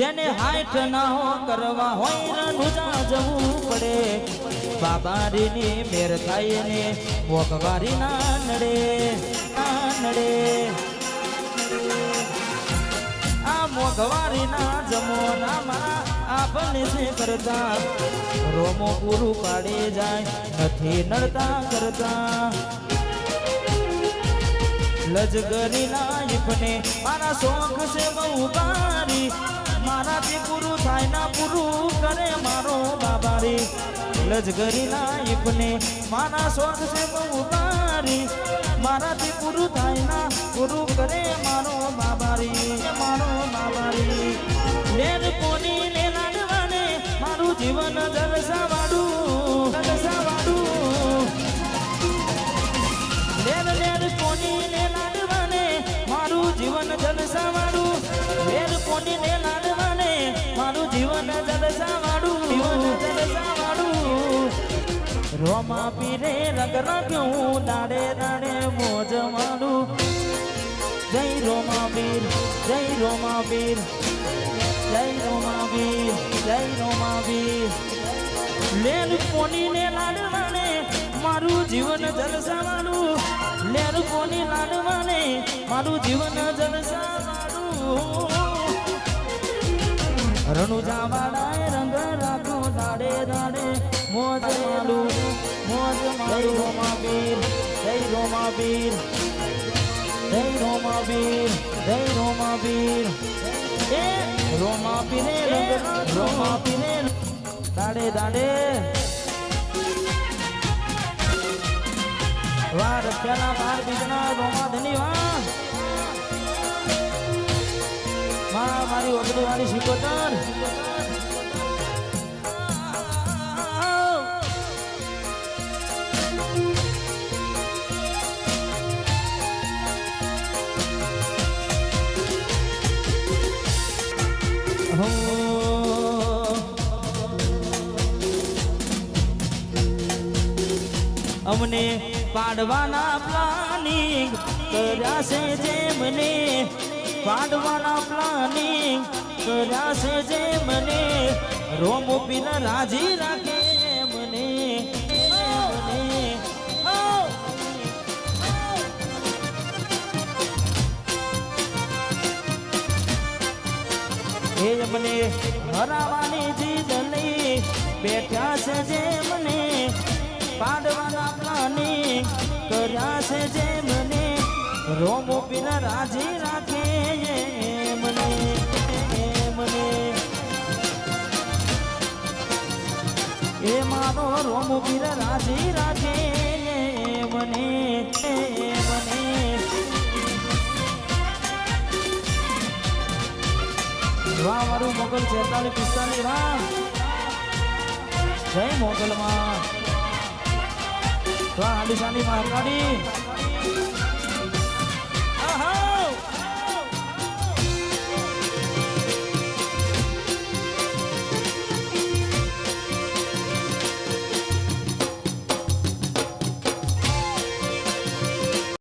જેને હાઈટ ના કરવા હોય રનુજા જવું પડે. બાબારીની મેર થાય ને વગવારી ના નડે ના નડે. આ મોઘવારી ના જમોનામાં આપણને છે કરતા, રોમો પૂરું પાડી જાય, નથી નડતા કરતા. લજગરી નાયકને મારા શોખ છે બહુ બારી મારાથી પૂરું થાય ના પૂરું કરે મારો બાબારી. લજગરી નાયકને મારા શોખ છે બહુ બારી મારાથી પૂરું થાય ના પૂરું કરે મારો બાબા રે મારો બાબા રે લેર કોની ને લાડવાને મારું જીવન જલસા વાડું જલસા વાડું લેર લેર કોની ને લાડવાને મારું જીવન જલસા વાળું લેર કોની ને મારું જીવન જલસા વાળું જીવન જલસા વાળું રોમા પીરે રગ રાખ્યું, દાડે દાડે મોજ મારું. જય રોમા પીર જય રોમા પીર જય રોમા પીર જય રોમા પીર લેર કોની લાડવાને મારું જીવન જલસાવાળું. લેર કોની લાડવાને મારું જીવન જલસાવાળું. રણુજા વાળાએ રંગ રાખો દાડે દાડે મોજ માલું મોજ માલું રોમા પીર જય રોમા પીર જય રોમા પીર જય રોમા પીર એ રોમા પીરે રંગ રોમા પીરે દાડે દાડે વાર પેલા બાર બીજના રોમા ધની વા માં મારી ઓગણી વાળી અમને પાડવાના પ્લાનિંગ કર્યા છે જે મને પાડવાના પ્લાનિંગ કર્યા છે જે મને રોમ પીર રાજી રાખે મને! એ મને હરાવાની જીદ લઈ બેઠા છે જે મને પાડવાના પ્લાનિંગ કર્યા છે જે મને રોમો પીના રાજી રાખે મને મને એ મારો રોમો પીરા રાજી રાખે મને મને વાહ, મારું મોગલ છેતાલીસ પિસ્તાલીસ વાહ જય મોગલ માં વાહ આલિશાની મહાકાળી આહા